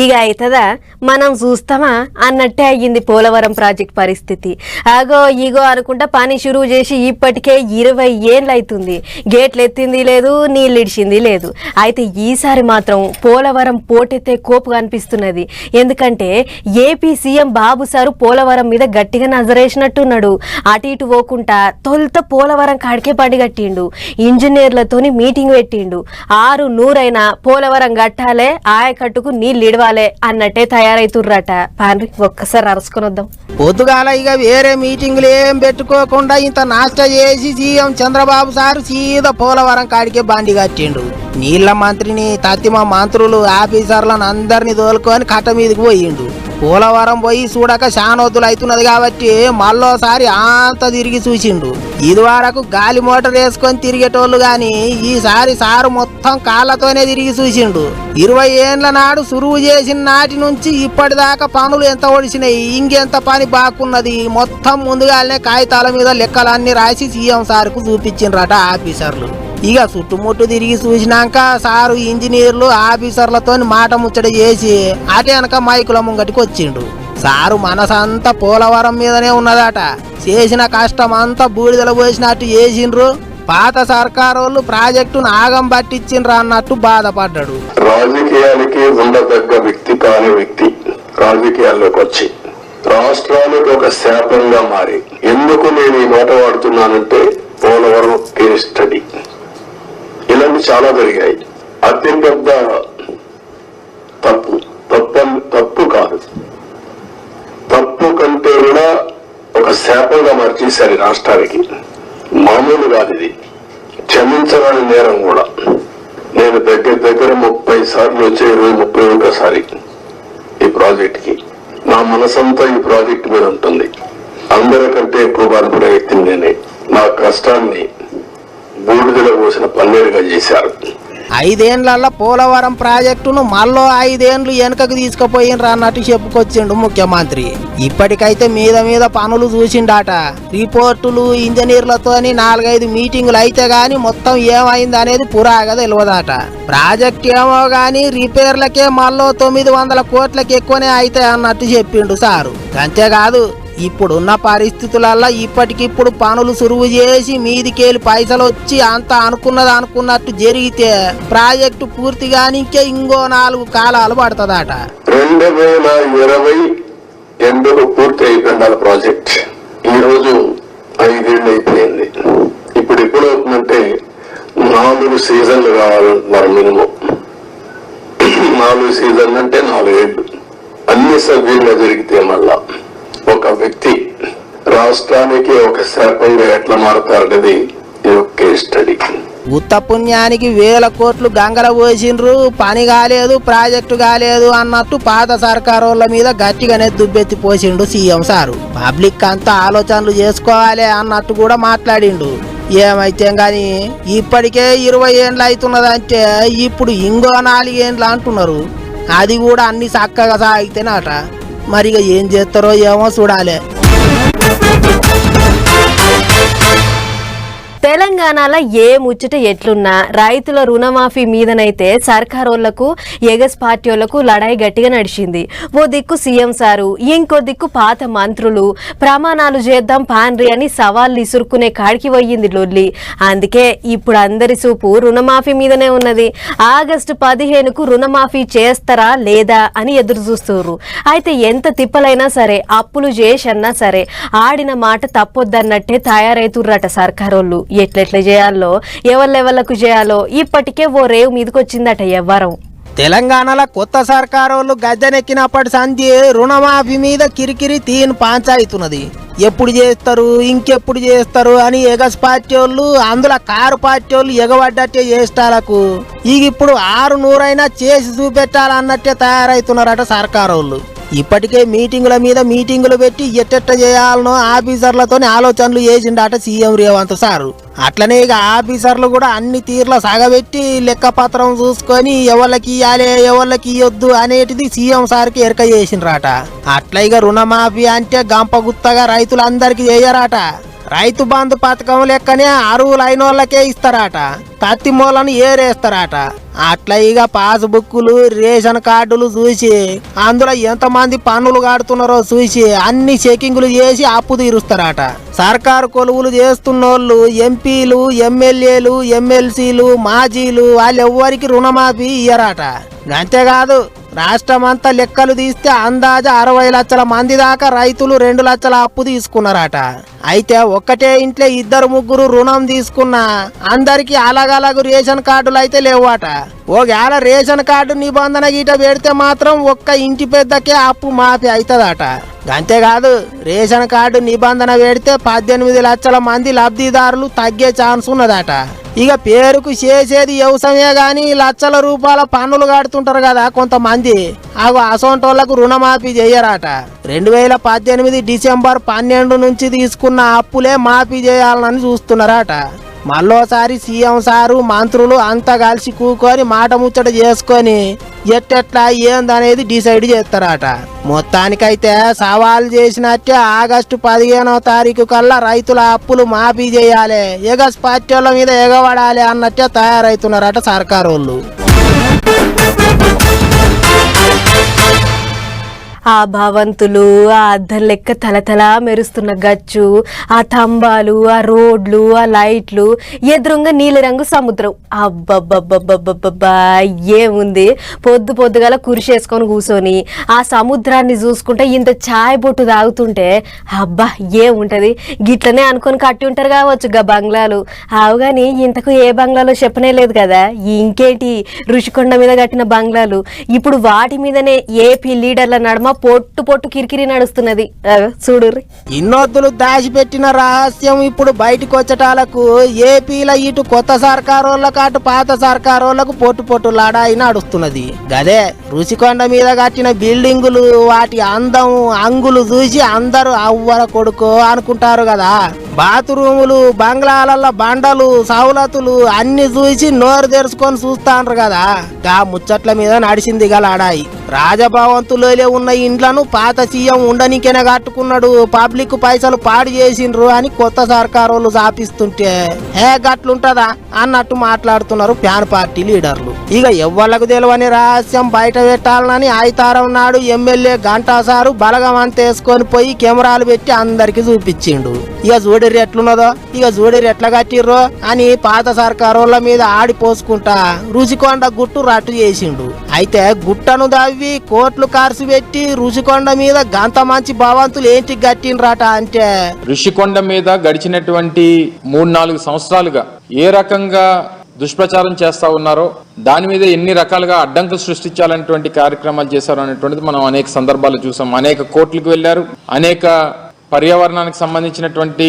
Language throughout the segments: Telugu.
ఇక అవుతుందా మనం చూస్తామా? అన్నట్టే అయ్యింది పోలవరం ప్రాజెక్ట్ పరిస్థితి. ఆగో ఈగో అనుకుంటా పని షురువు చేసి ఇప్పటికే ఇరవై ఏళ్ళు అవుతుంది గేట్లు ఎత్తింది లేదు నీళ్ళు ఇడిచింది లేదు. అయితే ఈసారి మాత్రం పోలవరం పోటెత్తే కోపు కనిపిస్తున్నది ఎందుకంటే AP CM Babu sir Polavaram మీద గట్టిగా నజరేసినట్టున్నాడు. అటు ఇటు పోకుండా తొలుత పోలవరం కాడికే పడిగట్టిండు ఇంజనీర్లతోని మీటింగ్ పెట్టిండు. ఆరు నూరైనా పోలవరం గట్టాలే ఆయకట్టుకు నీళ్ళు ఇడవాలే అన్నట్టే తయారైతుర్రట. పాండ్రి ఒక్కసారి అరుసుకొని వద్దాం. పొద్దుగాల ఇక వేరే మీటింగ్లు ఏం పెట్టుకోకుండా ఇంత నాష్ట చేసి సీఎం చంద్రబాబు సారు సీదా పోలవరం కాడికే బాండి కట్టిండు నీళ్ళ మంత్రిని తత్తిమ మంత్రులు ఆఫీసర్లను అందరిని తోలుకొని కట్ట మీదకి పోయిండు పోలవరం పోయి చూడక శానోతులు అవుతున్నది కాబట్టి మళ్ళోసారి అంత తిరిగి చూసిండు. ఇదివరకు గాలి మోటార్ వేసుకొని తిరిగేటోళ్ళు గాని ఈసారి సారు మొత్తం కాళ్ళతోనే తిరిగి చూసిండు. ఇరవై ఏండ్ల నాడు సురువు చేసిన నాటి నుంచి ఇప్పటిదాకా పనులు ఎంత ఒడిచినాయి ఇంకెంత పని బాకున్నది మొత్తం ముందుగానే కాగితాల మీద లెక్కలన్నీ రాసి సీఎం సార్కు చూపించిండ్రట ఆఫీసర్లు. ఇక చుట్టుముట్టు తిరిగి చూసినాక సారు ఇంజనీర్లు ఆఫీసర్లతో మాట ముచ్చట చేసి అటే వెనక మైకుల ముంగటికి వచ్చిండు. సారు మనసంతా పోలవరం మీదనే ఉన్నదట. చేసిన కష్టం అంతా బూడిదలు పోసినట్టు చేసిండ్రు. పాత సర్కారోళ్ళు ప్రాజెక్టును ఆగం పట్టించిండ్రు అన్నట్టు బాధపడ్డాడు. రాజకీయాలకి ఉండదగ్గ వ్యక్తి కాని వ్యక్తి రాజకీయాల్లోకి వచ్చి రాష్ట్రానికి ఒక శాపంగా మారి. ఎందుకు నేను ఈ మాట వాడుతున్నానంటే పోలవరం కేస్ స్టడీ ఇలాంటి చాలా జరిగాయి. అత్యంత తప్పు తప్పు తప్పు కాదు. తప్పు కంటే కూడా ఒక శాపంగా మార్చేశారు రాష్ట్రానికి. మామూలు కాదు ఇది. క్షమించరాని నేరం కూడా. నేను దగ్గర దగ్గర ముప్పై సార్లు వచ్చే ఇరవై ముప్పై ఒకసారి ఈ ప్రాజెక్ట్కి నా మనసంతా ఈ ప్రాజెక్ట్ మీద ఉంటుంది. అందరికంటే ఎక్కువ బాధపడే వ్యక్తిని నేనే. నా కష్టాన్ని బూడిదల పోసిన పన్నీరుగా చేశారు. ఐదేండ్ల పోలవరం ప్రాజెక్టును మళ్ళీ ఐదేండ్లు వెనుకకు తీసుకుపోయినరు అన్నట్టు చెప్పుకొచ్చిండు ముఖ్యమంత్రి. ఇప్పటికైతే మీద మీద పనులు చూసిండాట. రిపోర్టులు ఇంజనీర్లతోని నాలుగైదు మీటింగులు అయితే గాని మొత్తం ఏమైంది అనేది పురాగా తెలియదట ప్రాజెక్ట్ ఏమో గాని రిపేర్లకే మళ్ళీ తొమ్మిది వందల కోట్లకి ఎక్కువనే అయితే అన్నట్టు చెప్పిండు సారు. అంతేకాదు ఇప్పుడున్న పరిస్థితులల్లో ఇప్పటికిప్పుడు పనులు సురువు చేసి మీదికేలి పైసలు వచ్చి అంత అనుకున్నది అనుకున్నట్టు జరిగితే ప్రాజెక్టు పూర్తిగానికే ఇంకో నాలుగు కాలాలు పడుతుందట. రెండు వేల ఇరవై ఎండుకు పూర్తి అయిపోయింది ప్రాజెక్ట్. ఈ రోజు ఐదేళ్ళు అయిపోయింది. ఇప్పుడు ఎప్పుడు అవుతుందంటే నాలుగు సీజన్లు కావాలంటున్నారు మినిమం. నాలుగు సీజన్లు అంటే నాలుగేళ్ళు. అన్ని సభ్యులుగా జరిగితే మళ్ళా. ఒక వ్యక్తి రాష్ట్రానికి ఒక శాపంగా ఎట్లా మారుతారనేది కేస్ స్టడీ. ఉత్త పుణ్యానికి వేల కోట్లు గంగల పోసిండ్రు పని కాలేదు ప్రాజెక్టు కాలేదు అన్నట్టు పాత సర్కారోళ్ళ మీద గట్టిగానే దుబ్బెత్తి పోసిండు సీఎం సారు. పబ్లిక్ అంతా ఆలోచనలు చేసుకోవాలి అన్నట్టు కూడా మాట్లాడిండు. ఏమైతే గాని ఇప్పటికే ఇరవై ఏండ్లు అవుతున్నదంటే ఇప్పుడు ఇంకో నాలుగేండ్లు అంటున్నారు. అది కూడా అన్ని చక్కగా సాగితేనట. మరిగా ఏం చేస్తారో ఏమో చూడాలి. తెలంగాణలో ఏ ముచ్చట ఎట్లున్నా రైతుల రుణమాఫీ మీదనైతే సర్కారోళ్ళకు ఎగస్ పార్టీలకు లడాయి గట్టిగా నడిచింది. ఓ దిక్కు సీఎం సారు ఇంకో దిక్కు పాత మంత్రులు ప్రమాణాలు చేద్దాం పాన్రి అని సవాళ్ళు ఇసురుకునే కాడికి పోయింది లొల్లి. అందుకే ఇప్పుడు అందరి చూపు రుణమాఫీ మీదనే ఉన్నది. ఆగస్టు పదిహేనుకు రుణమాఫీ చేస్తారా లేదా అని ఎదురు చూస్తున్నారు అయితే ఎంత తిప్పలైనా సరే అప్పులు చేసన్నా సరే ఆడిన మాట తప్పొద్దన్నట్టే తయారైతుర్రట సర్కారోళ్ళు. ఎట్లెట్లా చేయాలో ఎవరిలెవలకు చేయాలో ఇప్పటికే ఓ రేవు మీదకొచ్చిందట ఎవ్వరం. తెలంగాణలో కొత్త సర్కారోళ్ళు గద్దెనెక్కినప్పటి సంధి రుణమాఫీ మీద కిరికిరి తీన్ పాంచాయితున్నది. ఎప్పుడు చేస్తారు ఇంకెప్పుడు చేస్తారు అని ఎగస్ పార్టీ వాళ్ళు అందులో కారు పార్టీ వాళ్ళు ఎగబడ్డట్టే చేస్తాలకు ఇక ఇప్పుడు ఆరు నూరైనా చేసి చూపెట్టాలన్నట్టే తయారైతున్నారట సర్కారోళ్ళు. ఇప్పటికే మీటింగుల మీద మీటింగులు పెట్టి ఎట్టెట్ట చేయాలనో ఆఫీసర్లతో ఆలోచనలు చేసిండట సీఎం రేవంత్ సారు. అట్లనే ఇక ఆఫీసర్లు కూడా అన్ని తీర్ల సాగబెట్టి లెక్క పత్రం చూసుకొని ఎవరికి ఇయ్యాలి ఎవరికి ఇయ్యొద్దు అనేటిది సీఎం సార్కి ఎరక చేసిండ్రాట. అట్లా ఇక రుణమాఫీ అంటే గంపగుత్తగా రైతులందరికీ చేయరాట. రైతు బంధు పథకం లెక్కనే అరువులైన వాళ్ళకే ఇస్తారట. తత్తి మూలను ఏరేస్తారట. అట్లా ఇక పాస్బుక్లు రేషన్ కార్డులు చూసి అందులో ఎంతమంది పన్నులు కడుతున్నారో చూసి అన్ని చెకింగ్లు చేసి అప్పు తీరుస్తారట. సర్కారు కొలువులు చేస్తున్నోళ్ళు ఎంపీలు ఎమ్మెల్యేలు ఎమ్మెల్సీలు మాజీలు వాళ్ళు ఎవ్వరికి రుణమాఫీ ఇయ్యరట. అంతేకాదు రాష్ట్రమంతా లెక్కలు తీస్తే అందాజ అరవై లక్షల మంది దాకా రైతులు రెండు లక్షల అప్పు తీసుకున్నారట. అయితే ఒక్కటే ఇంట్లో ఇద్దరు ముగ్గురు రుణం తీసుకున్నా అందరికి అలగలగు రేషన్ కార్డులు అయితే లేవట. ఒకవేళ రేషన్ కార్డు నిబంధన గీట పెడితే మాత్రం ఒక్క ఇంటి పెద్దకే అప్పు మాఫీ అవుతుందట అంతేకాదు రేషన్ కార్డు నిబంధన పెడితే పద్దెనిమిది లక్షల మంది లబ్ధిదారులు తగ్గే ఛాన్స్ ఉన్నదట. ఇక పేరుకు చేసేది వ్యవసాయమే కానీ లక్షల రూపాయల పన్నులు కడుతుంటారు కదా కొంతమంది. అగు అసొంటోళ్ళకు రుణమాఫీ చేయరాట. రెండు వేల పద్దెనిమిది డిసెంబర్ పన్నెండు నుంచి తీసుకున్న అప్పులే మాఫీ చేయాలని చూస్తున్నారట. మళ్ళోసారి సీఎం సారు మంత్రులు అంతా కలిసి కూకొని మాట ముచ్చట చేసుకొని ఎట్టెట్లా ఏందనేది డిసైడ్ చేస్తారట. మొత్తానికైతే సవాల్ చేసినట్టే ఆగస్టు పదిహేనో తారీఖు కల్లా రైతుల అప్పులు మాఫీ చేయాలి ఎగస్ పార్టీల మీద ఎగబడాలి అన్నట్టే తయారవుతున్నారట సర్కారు వాళ్ళు ఆ భవంతులు ఆ అద్దం లెక్క తలతలా మెరుస్తున్న గచ్చు ఆ తంబాలు ఆ రోడ్లు ఆ లైట్లు ఎదురుంగా నీలిరంగు సముద్రం. అబ్బబ్బబ్బబ్బబ్బబ్బా ఏముంది? పొద్దు పొద్దుగల కురిసేసుకొని కూర్చొని ఆ సముద్రాన్ని చూసుకుంటే ఇంత చాయ్ బొట్టు తాగుతుంటే అబ్బా ఏముంటది? గిట్లనే అనుకొని కట్టి ఉంటారు కావచ్చు గా బంగ్లాలు. ఆవు కానీ ఇంతకు ఏ బంగ్లాలో చెప్పనే లేదు కదా? ఇంకేంటి ఋషికొండ మీద కట్టిన బంగ్లాలు? ఇప్పుడు వాటి మీదనే ఏపీ లీడర్ల నడుమ పొట్టు పొట్టు కిరికిరి నడుస్తున్నది. చూడు ఇన్నొద్దులు దాచిపెట్టిన రహస్యం ఇప్పుడు బయటకు వచ్చటాలకు ఏపీల ఇటు కొత్త సర్కారోళ్ళకు అటు పాత సర్కారోళ్ళకు పొట్టు పొట్టు లాడాయి నడుస్తున్నది. గదే రుచికొండ మీద కట్టిన బిల్డింగులు వాటి అందం అంగులు చూసి అందరూ అవ్వర కొడుకు అనుకుంటారు కదా బాత్రూములు బంగ్లాలలో బండలు సౌలతులు అన్ని చూసి నోరు తెరుచుకొని చూస్తాండ్రు కదా. గా ముచ్చట్ల మీద నడిచింది గలాడాయి రాజభవంతులలో ఉన్న ఇండ్లను పాత సీఎం ఉండనికేనే కట్టుకున్నాడు. పబ్లిక్ పైసలు పాడు చేసిండ్రు అని కొత్త సర్కారోళ్ళు చాపిస్తుంటే హే గట్లుంటదా? అన్నట్టు మాట్లాడుతున్నారు ప్యాన్ పార్టీ లీడర్లు. ఇక ఎవ్వళ్ళకు తెలియని రహస్యం బయట పెట్టాలని ఆయితారం నాడు ఎమ్మెల్యే గంటా సారు బలగం అంతేసుకొని పోయి కెమెరాలు పెట్టి అందరికి చూపించిండు. ఇక చూడరి ఎట్లున్నదో? ఇక చూడరి ఎట్లా కట్టిర్రో? అని పాత సర్కారోళ్ళ మీద ఆడిపోసుకుంటా రుచికొండ గుట్టు రట్టు చేసిండు. అయితే గుట్టను దావి కోట్లు కార్సు పెట్టి రుచికొండ మీద గంత మంచి భవంతులు ఏంటి గట్టిండ్రట అంటే? ఋషికొండ మీద గడిచినటువంటి మూడు నాలుగు సంవత్సరాలుగా ఏ రకంగా దుష్ప్రచారం చేస్తా ఉన్నారో దాని మీద ఎన్ని రకాలుగా అడ్డంకులు సృష్టించాలనేటువంటి కార్యక్రమాలు చేశారు అనేటువంటిది మనం అనేక సందర్భాలు చూసాం. అనేక కోర్టులకు వెళ్ళారు అనేక పర్యావరణానికి సంబంధించినటువంటి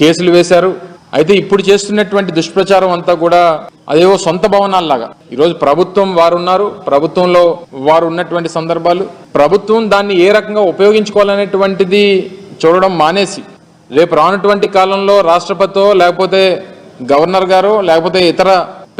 కేసులు వేశారు. అయితే ఇప్పుడు చేస్తున్నటువంటి దుష్ప్రచారం అంతా కూడా అదేవో సొంత భవనాల్లాగా. ఈరోజు ప్రభుత్వం వారు ఉన్నారు ప్రభుత్వంలో వారు ఉన్నటువంటి సందర్భాలు. ప్రభుత్వం దాన్ని ఏ రకంగా ఉపయోగించుకోవాలనేటువంటిది చూడడం మానేసి రేపు రానటువంటి కాలంలో రాష్ట్రపతితో లేకపోతే గవర్నర్ గారు లేకపోతే ఇతర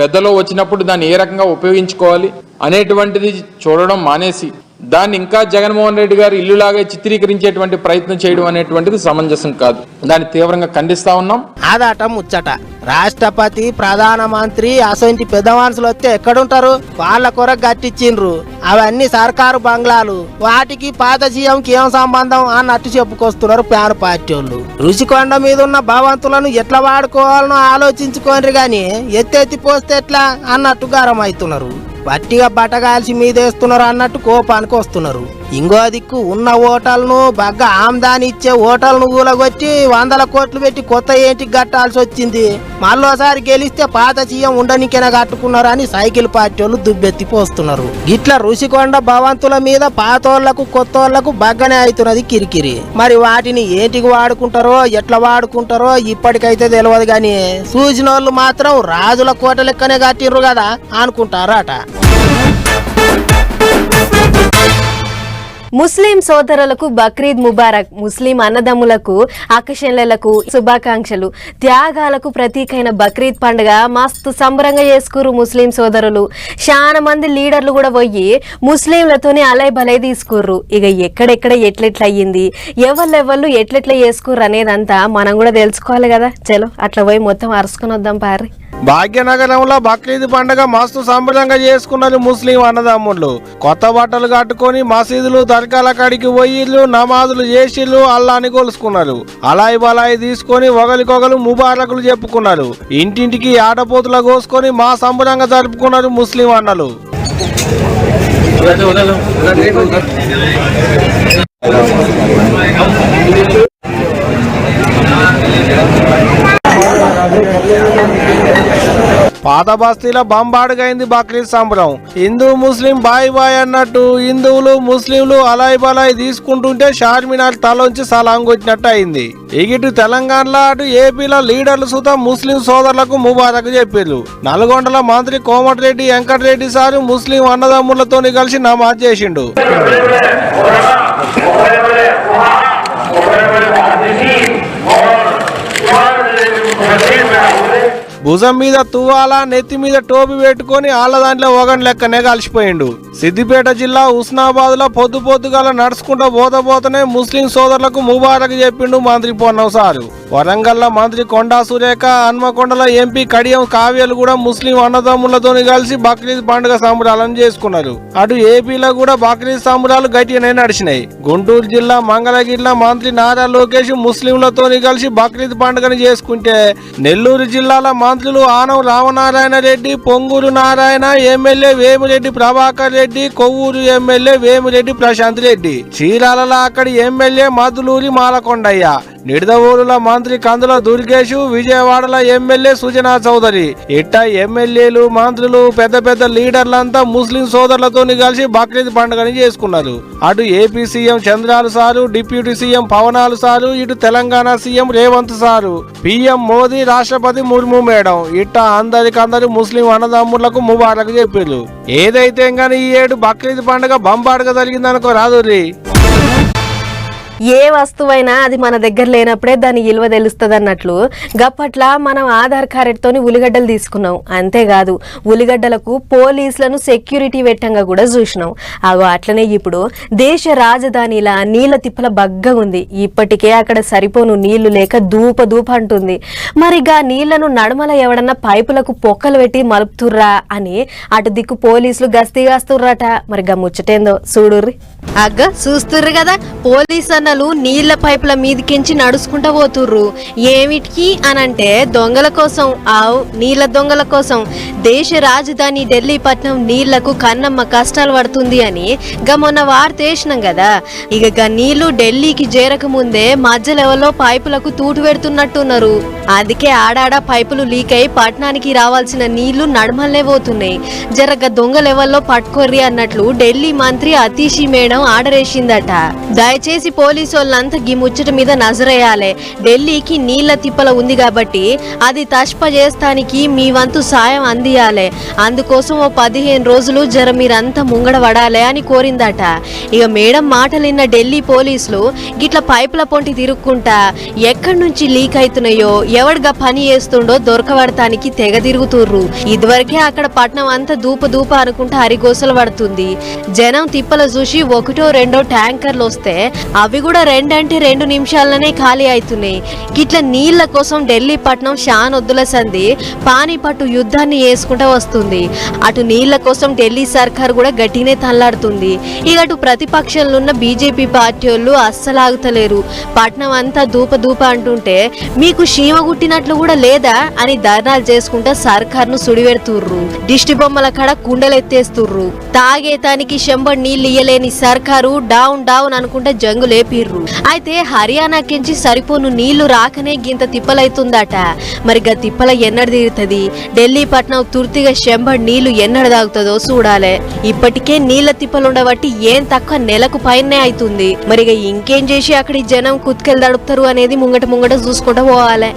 పెద్దలో వచ్చినప్పుడు దాన్ని ఏ రకంగా ఉపయోగించుకోవాలి అనేటువంటిది చూడడం మానేసి దాన్ని ఇంకా జగన్మోహన్ రెడ్డి గారు ఇల్లులాగా చిత్రీకరించేటువంటి ప్రయత్నం చేయడం అనేటువంటిది సమంజసం కాదు. దాన్ని తీవ్రంగా ఖండిస్తా ఉన్నాం. ఆదాట ముచ్చట. రాష్ట్రపతి ప్రధానమంత్రి అసొంటి పెద్ద మనుషులు వస్తే ఎక్కడుంటారు? వాళ్ళ కొరకు గట్టిచ్చిండ్రు. అవన్నీ సర్కారు బంగ్లాలు. వాటికి పాత సీఎంకి ఏం సంబంధం అన్నట్టు చెప్పుకొస్తున్నారు ప్యాన్ పార్టీ వాళ్ళు రుచికొండ మీద ఉన్న భవంతులను ఎట్లా వాడుకోవాలనో ఆలోచించుకోండి గాని ఎత్తెత్తి పోస్తే ఎట్లా అన్నట్టు గరం అవుతున్నారు పట్టిగా బట్టగాల్చి మీదేస్తున్నారు అన్నట్టు కోపానికి వస్తున్నారు. ఇంకో దిక్కు ఉన్న ఓటలను బాగా ఆమ్దాని ఇచ్చే ఓటలను కూలగొచ్చి వందల కోట్లు పెట్టి కొత్త ఏంటికి కట్టాల్సి వచ్చింది? మళ్ళోసారి గెలిస్తే పాత సీఎం ఉండనికెన కట్టుకున్నారు అని సైకిల్ పార్టీ వాళ్ళు దుబ్బెత్తి పోస్తున్నారు. ఇట్లా రుషికొండ భవంతుల మీద పాతోళ్ళకు కొత్తోళ్ళకు బగ్గనే అవుతున్నది కిరికిరి. మరి వాటిని ఏంటికి వాడుకుంటారో ఎట్లా వాడుకుంటారో ఇప్పటికైతే తెలియదు గాని చూసిన వాళ్ళు మాత్రం రాజుల కోట లెక్కనే కట్టిర్రు కదా అనుకుంటారట. ముస్లిం సోదరులకు బక్రీద్ ముబారక్ ముస్లిం అన్నదమ్ములకు అక్కశెల్లెలకు శుభాకాంక్షలు. త్యాగాలకు ప్రతీకైన బక్రీద్ పండుగ మస్తు సంబరంగా చేసుకురు ముస్లిం సోదరులు. చాలా మంది లీడర్లు కూడా పోయి ముస్లింలతోనే అలై బలై తీసుకుర్రు. ఇక ఎక్కడెక్కడ ఎట్లెట్ల అయ్యింది ఎవళ్ళెవళ్ళు ఎట్లెట్లా చేసుకుర్రు అనేదంతా మనం కూడా తెలుసుకోవాలి కదా. చలో అట్లా పోయి మొత్తం అరుసుకొని వద్దాం పారి. భాగ్యనగరంలో బక్రీద్ పండుగ మస్తు సంబరంగా చేసుకున్నారు ముస్లిం అన్నదమ్ముళ్ళు. కొత్త బట్టలు కట్టుకొని మసీదులు దర్గాల కాడికి పోయిళ్ళు నమాజులు చేసిళ్ళు అల్లాని కొలుసుకున్నారు అలాయి బలాయి తీసుకొని ఒకరికొకరు ముబారకులు చెప్పుకున్నారు. ఇంటింటికి ఆడపోతుల కోసుకొని మా సంబరంగా జరుపుకున్నారు ముస్లిం అన్నలు. పాత బస్తీల బంబాడుగైంది బక్రీద్ సంబరం. హిందూ ముస్లిం బాయ్ బాయ్ అన్నట్టు హిందువులు ముస్లింలు అలాయ్ బలాయ్ తీసుకుంటుంటే షార్మినార్ తలోంచి సలాం వచ్చినట్టు అయింది. ఇగిటు తెలంగాణలో అటు ఏపీలో లీడర్లు సుతా ముస్లిం సోదరులకు ముబారక్ చెప్పారు నల్గొండల మంత్రి కోమటిరెడ్డి వెంకటరెడ్డి సారు ముస్లిం అన్నదమ్ములతోని కలిసి నమాజ్ చేసిండు. భుజం మీద తువ్వాల నెత్తి మీద టోపి పెట్టుకొని ఆళ్ళ దాంట్లో ఒకని లెక్కనే కలిసిపోయిండు. సిద్దిపేట జిల్లా హుస్నాబాద్లో పొద్దు పొద్దుగాల నడుచుకుంటూ పోత పోతనే ముస్లిం సోదరులకు ముబారక్ చెప్పిండు మంత్రి పొన్నవసారు సారు. మంత్రి కొండా సురేఖ హన్మకొండల ఎంపీ కడియం కావ్యలు కూడా ముస్లిం అన్నదమ్ములతోని కలిసి బక్రీద్ పండుగ సంబరాలను చేసుకున్నారు. అటు ఏపీలో కూడా బక్రీద్ సంబరాలు గట్టిగానే నడిచినాయి. గుంటూరు జిల్లా మంగళగిరిలో మంత్రి నారా లోకేష్ ముస్లింలతోని కలిసి బక్రీద్ పండుగను చేసుకుంటే నెల్లూరు జిల్లాలో మంత్రులు ఆనవ రామనారాయణ రెడ్డి పొంగూరు నారాయణ ఎమ్మెల్యే వేమిరెడ్డి ప్రభాకర్ రెడ్డి కొవ్వూరు ఎమ్మెల్యే వేమిరెడ్డి ప్రశాంత్ రెడ్డి. చీరాలలో అక్కడి ఎమ్మెల్యే మధులూరి మాలకొండయ్య. నిడదవోలుల మంత్రి కందుల దుర్గేష్ విజయవాడల ఎమ్మెల్యే సుజనా చౌదరి. ఇట్ట ఎమ్మెల్యేలు మంత్రులు పెద్ద పెద్ద లీడర్లంతా ముస్లిం సోదరులతోని కలిసి బక్రీద్ పండుగని చేసుకున్నారు. అటు ఏపీ సీఎం చంద్రాలు సారు డిప్యూటీ సీఎం పవనాలు సారు ఇటు Telangana CM Revanth sir. PM Modi రాష్ట్రపతి ముర్ము మేడం. ఇట్ట అందరికందరు ముస్లిం అన్నదమ్ములకు ముబారక్ చెప్పారు ఏదైతే గానీ ఈ ఏడు బక్రీద్ పండుగ బంబాడుగా జరిగిందనుకో రాదురి ఏ వస్తువైనా అది మన దగ్గర లేనప్పుడే దాని విలువ తెలుస్తుంది అన్నట్లు గప్పట్ల మనం ఆధార్ కార్డుతోని ఉల్లిగడ్డలు తీసుకున్నాం. అంతేకాదు ఉల్లిగడ్డలకు పోలీసులను సెక్యూరిటీ పెట్టంగా కూడా చూసినాం. అగో అట్లనే ఇప్పుడు దేశ రాజధానిలా నీళ్ళ తిప్పల బగ్గ ఉంది. ఇప్పటికే అక్కడ సరిపోను నీళ్ళు లేక దూప దూప అంటుంది. మరి గా నీళ్ళను నడుమల ఎవడన్నా పైపులకు పొక్కలు పెట్టి మలుపుతుర్రా అని అటు దిక్కు పోలీసులు గస్తీ కాస్తుర్రట మరి గా ముచ్చటేందో చూడుర్రి. అగ్గ చూస్తుర్రు కదా పోలీస్ అన్నలు నీళ్ళ పైపుల మీదికించి నడుచుకుంటా పోతుర్రు. ఏమిటికి అనంటే దొంగల కోసం ఆవు నీళ్ళ దొంగల కోసం. దేశ రాజధాని ఢిల్లీ పట్నం నీళ్ళకు కన్నమ్మ కష్టాలు పడుతుంది అని గా మొన్న వార్త వేసినాం కదా ఇక గా నీళ్ళు ఢిల్లీకి చేరక ముందే మధ్య లెవెల్లో పైపులకు తూటు పెడుతున్నట్టున్నారు. అందుకే ఆడాడ పైపులు లీక్ అయి పట్నానికి రావాల్సిన నీళ్ళు నడమల్లే పోతున్నాయి. జరగ దొంగ లెవెల్లో పట్టుకోర్రి అన్నట్లు ఢిల్లీ మంత్రి అతీషి మేడం ఆర్డర్ వేసిందట దయచేసి పోలీసు వాళ్ళంతా గీ ముచ్చట మీద నజరేయాలి. ఢిల్లీకి నీళ్ళ తిప్పల ఉంది కాబట్టి అది తష్ప చేస్తానికి మీ వంతు సాయం అందియాలి. అందుకోసం ఓ పదిహేను రోజులు జర మీరంతా ముంగడ పడాలి అని కోరిందట. ఇక మేడం మాటలిన్న ఢిల్లీ పోలీసులు గిట్ల పైపుల పొంటి తిరుక్కుంటా ఎక్కడి నుంచి లీక్ అవుతున్నాయో ఎవడిగా పని చేస్తుండో దొరకబడటానికి తెగ తిరుగుతుర్రు. ఇదివరకే అక్కడ పట్నం అంతా దూప దూప అనుకుంటా హరిగోసలు పడుతుంది. జనం తిప్పల చూసి ఒకటో రెండో ట్యాంకర్లు వస్తే అవి కూడా రెండంటే రెండు నిమిషాలనే ఖాళీ అవుతున్నాయి గిట్ల నీళ్ళ కోసం ఢిల్లీ పట్నం షానొద్దుల సంధి పానిపట్టు యుద్ధాన్ని వేసుకుంటూ వస్తుంది. అటు నీళ్ళ కోసం ఢిల్లీ సర్కార్ కూడా గట్టినే తల్లాడుతుంది. ఇక అటు ప్రతిపక్షంలో ఉన్న బీజేపీ పార్టీ వాళ్ళు అస్సలాగుతలేరు. పట్నం అంతా దూప దూప అంటుంటే మీకు చీమ గుట్టినట్లు కూడా లేదా అని ధర్నాలు చేసుకుంటా సర్కార్ను సుడివెడుతుర్రు దిష్టి బొమ్మల కాడ కుండలెత్తేస్తుర్రు. తాగేతానికి శంబ నీళ్ళు ఇయ్యలేని సర్కారు డౌన్ డౌన్ అనుకుంటే జంగు చెప్పిర్రు. అయితే హర్యానాకించి సరిపోను నీళ్ళు రాకనే గింత తిప్పలైతుందట. మరి గా తిప్పల ఎన్నడ తీరుతుంది? ఢిల్లీ పట్నం తుర్తిగా శంబడి నీళ్ళు ఎన్నడ తాగుతుందో చూడాలే ఇప్పటికే నీళ్ళ తిప్పలు ఉండబట్టి ఏం తక్కువ నెలకు పైనే అవుతుంది మరిగా ఇంకేం చేసి అక్కడి జనం కుత్కెళ్ళి దడుపుతారు అనేది ముంగట ముంగట చూసుకుంటూ పోవాలి.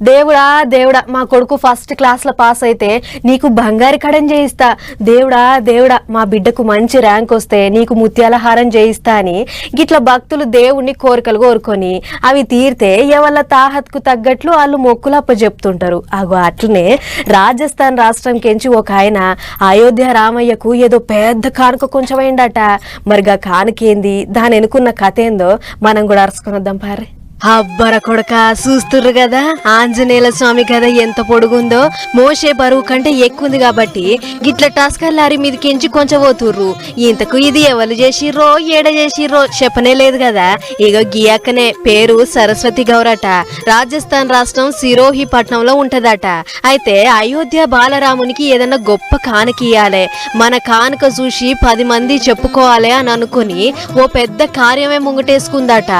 దేవుడా దేవుడా మా కొడుకు ఫస్ట్ క్లాస్లో పాస్ అయితే నీకు బంగారు కడం చేయిస్తా. దేవుడా దేవుడా మా బిడ్డకు మంచి ర్యాంక్ వస్తే నీకు ముత్యాల హారం చేయిస్తా అని గిట్ల భక్తులు దేవుణ్ణి కోరికలు కోరుకొని అవి తీరితే ఎవళ్ళ తాహత్కు తగ్గట్లు వాళ్ళు మొక్కులప్ప చెప్తుంటారు అగో అట్లనే రాజస్థాన్ రాష్ట్రం కెంచి ఒక ఆయన అయోధ్య రామయ్యకు ఏదో పెద్ద కానుక కొంచెం అయిందట మరిగా కానుకేంది? దాని ఎనుకున్న కథ ఏందో మనం కూడా అరుచుకొని పారే అబ్బర కొడక చూస్తుర్రు కదా ఆంజనేయుల స్వామి కథ ఎంత పొడుగుందో? మోసే బరువు కంటే ఎక్కువ ఉంది కాబట్టి గిట్ల టాస్కర్ లారీ మీదకించి కొంచెం పోతుర్రు ఇంతకు ఇది ఎవరు చేసిర్రో ఏడ చేసిర్రో చెప్పనే లేదు కదా ఇగో గియాకనే పేరు సరస్వతి గౌరట. రాజస్థాన్ రాష్ట్రం సిరోహి పట్నంలో ఉంటదట. అయితే అయోధ్య బాలరామునికి ఏదన్నా గొప్ప కానుక ఇయ్యాలే మన కానుక చూసి పది మంది చెప్పుకోవాలి అని అనుకుని ఓ పెద్ద కార్యమే ముంగటేసుకుందట.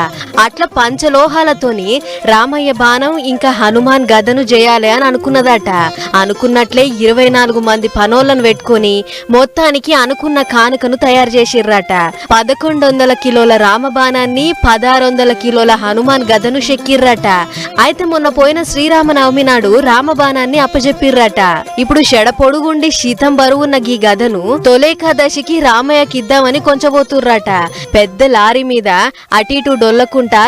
అట్లా పంచలో పంచలోహాలతోని రామయ్య బాణం ఇంకా హనుమాన్ గదను చేయాలి అని అనుకున్నదట. అనుకున్నట్లే ఇరవై నాలుగు మంది పనోళ్ళను పెట్టుకొని మొత్తానికి అనుకున్న కానుకను తయారు చేసిర్రట. పదకొండు వందల కిలోల రామబాణాన్ని పదహారు వందల కిలోల హనుమాన్ గదను చెక్కిర్రట అయితే మొన్న పోయిన శ్రీరామనవమి నాడు రామబాణాన్ని అప్పజెప్పిర్రట. ఇప్పుడు షెడ పొడుగుండి శీతం బరువున్న గీ గదను తొలేకాదశికి రామయ్యకిద్దామని కొంచబోతుర్రట. పెద్ద లారీ మీద అటు ఇటు డొల్లకుంటా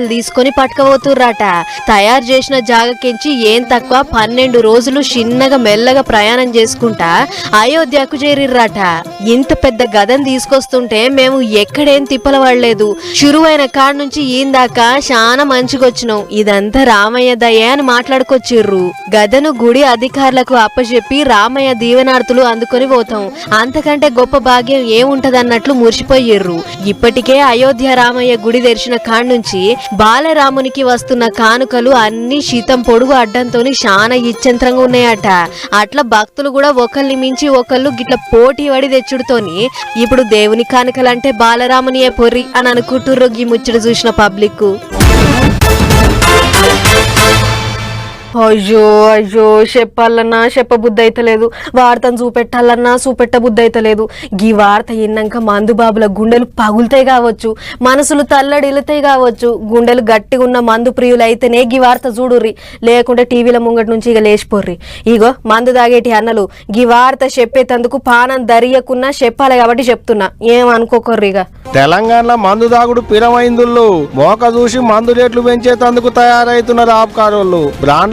జాగ్రత్తలు తీసుకొని పట్టుకపోతుర్రాట. తయారు చేసిన జాగకించి ఏం తక్కువ పన్నెండు రోజులు చిన్నగా మెల్లగా ప్రయాణం చేసుకుంటా అయోధ్యకు చేరిర్రాట. ఇంత పెద్ద గదం తీసుకొస్తుంటే మేము ఎక్కడేం తిప్పల పడలేదు షురువైన కాడ నుంచి ఈందాకా చాలా మంచిగొచ్చినాం ఇదంతా రామయ్య దయ అని మాట్లాడుకొచ్చిర్రు. గదను గుడి అధికారులకు అప్పచెప్పి రామయ్య దీవెనార్తులు అందుకొని పోతాం. అంతకంటే గొప్ప భాగ్యం ఏముంటదన్నట్లు మురిసిపోయిర్రు. ఇప్పటికే అయోధ్య రామయ్య గుడి తెరిచిన కాడ నుంచి బాలరామునికి వస్తున్న కానుకలు అన్ని శీతం పొడుగు అడ్డంతోని చాలా ఇచ్చంత్రంగా ఉన్నాయట. అట్లా భక్తులు కూడా ఒకళ్ళని మించి ఒకళ్ళు గిట్ల పోటీ పడి తెచ్చుడుతోని ఇప్పుడు దేవుని కానుకలంటే బాలరామునియే పొర్రి అని అనుకుంటుర్రు గీ ముచ్చట చూసిన పబ్లిక్ అయ్యో అయ్యో చెప్పాలన్నా చెప్పబుద్ధి అయితలేదు వార్తను చూపెట్టాలన్నా చూపెట్ట బుద్ధి అయితలేదు గీ వార్త విన్నాక మందు బాబుల గుండెలు పగులుతాయి కావచ్చు మనసులు తల్లడిల్లుతాయి కావచ్చు. గుండెలు గట్టిగా ఉన్న మందు ప్రియులు అయితేనే గీ వార్త చూడుర్రి. లేకుంటే టీవీల ముంగటి నుంచి ఇక లేచిపోర్రి. ఇగో మందు తాగేటి అన్నలు గీ వార్త చెప్పేటందుకు పానం దరియకున్నా చెప్పాలి కాబట్టి చెప్తున్నా. ఏం అనుకోకర్రి తెలంగాణలో మందు దాగుడు పిరమైందుళ్ళు. మోక చూసి మందు రేట్లు పెంచేతందుకు తయారైతున్నారు ఆపకారోళ్ళు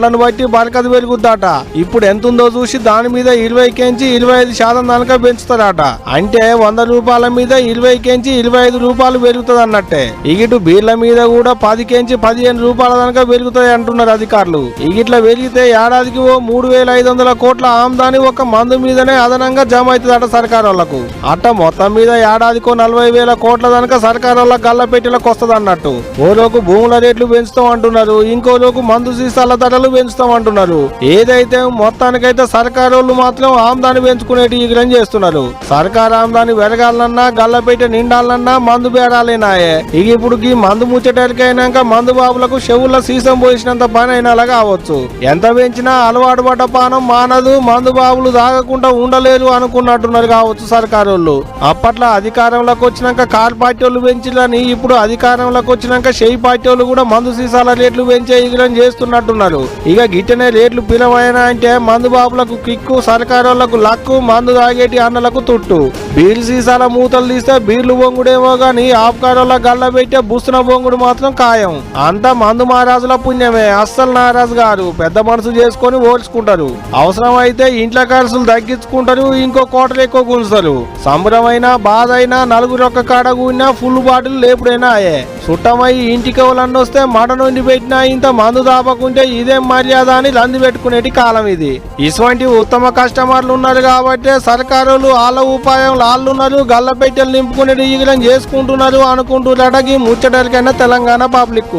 బ్రాండ్లను బట్టి బరకదు పెరుగుద్దట. ఇప్పుడు ఎంతుందో చూసి దాని మీద ఇరవై కెంచి ఇరవై ఐదు శాతం దానిక పెంచుతారట. అంటే వంద రూపాయల మీద ఇరవై కెంచి ఇరవై ఐదు రూపాయలు పెరుగుతుంది అన్నట్టే ఇగిటు బీర్ల మీద కూడా పది కెంచి పదిహేను రూపాయల దానిక పెరుగుతాయి అంటున్నారు అధికారులు. ఇగిట్లా పెరిగితే ఏడాదికి ఓ మూడు వేల ఐదు వందల కోట్ల ఆమ్దాని ఒక మందు మీదనే అదనంగా జమ అవుతుందట సర్కార్ వాళ్ళకు అట్ట మొత్తం మీద ఏడాదికో నలభై వేల కోట్ల దానిక సర్కార్ వాళ్ళ గల్ల పెట్టిలకు వస్తుంది అన్నట్టు ఓలోకు భూముల రేట్లు పెంచుతాం అంటున్నారు. ఇంకోలోకు మందు సీసాల ధరలు పెంచుతాం అంటున్నారు ఏదైతే మొత్తానికైతే సర్కారు వాళ్ళు మాత్రం ఆమ్దాని పెంచుకునేటి ఈగ్రం చేస్తున్నారు. సర్కారు ఆమ్దాని పెరగాలన్నా గల్లపేట నిండాలన్నా మందు బేరాలేనాయే ఇక ఇప్పుడు ఈ మందు ముచ్చటరికైనాక మందు బాబులకు చెవుల సీసం పోసినంత పని అయినా కావచ్చు. ఎంత పెంచినా అలవాటు పడ్డ పానం మానదు మందు బాబులు తాగకుండా ఉండలేరు అనుకున్నట్టున్నారు కావచ్చు సర్కారు వాళ్ళు అప్పట్లో అధికారంలోకి వచ్చినాక కార్ పార్టీ వాళ్ళు పెంచిలని ఇప్పుడు అధికారంలోకి వచ్చినాక చేయి పార్టీ వాళ్ళు కూడా మందు సీసాల రేట్లు పెంచే ఈగ్రం చేస్తున్నట్టున్నారు. ఇక గిట్టనే రేట్లు పిలవైనా అంటే మందు బాబులకు కిక్కు సర్కారు లక్కు మందు తాగేటి అన్నలకు తుట్టు. బీర్ సీసాల మూతలు తీస్తే బీర్లు బొంగుడేమో గాని ఆపకారోళ్ళ గల్ల పెట్టే బుస్తున బొంగుడు మాత్రం ఖాయం. అంతా మందు మహారాజుల పుణ్యమే అస్సలు నారాజు గారు. పెద్ద మనసు చేసుకొని ఓడ్చుకుంటారు. అవసరం అయితే ఇంట్లో ఖర్చులు తగ్గించుకుంటారు ఇంకో కోటలు ఎక్కువ గుంజుతారు. సంబరమైనా బాధ అయినా నలుగురు ఒక్క కాడ కూడినా ఫుల్ బాటిల్ లేపుడైనా అయ్యే చుట్టమై ఇంటికి ఎవరన్నా వస్తే మడ నుండి పెట్టినా ఇంత మందు దాపకుంటే ఇదేం మర్యాద అని రంది కాలం ఇది. ఇటువంటి ఉత్తమ కస్టమర్లు ఉన్నారు కాబట్టి సర్కారులు వాళ్ళ ఉపాయం వాళ్ళున్నారు గల్ల పెట్టెలు నింపుకునే ఈగలం చేసుకుంటున్నారు అనుకుంటున్నాడకి ముచ్చటరికైనా తెలంగాణ పబ్లిక్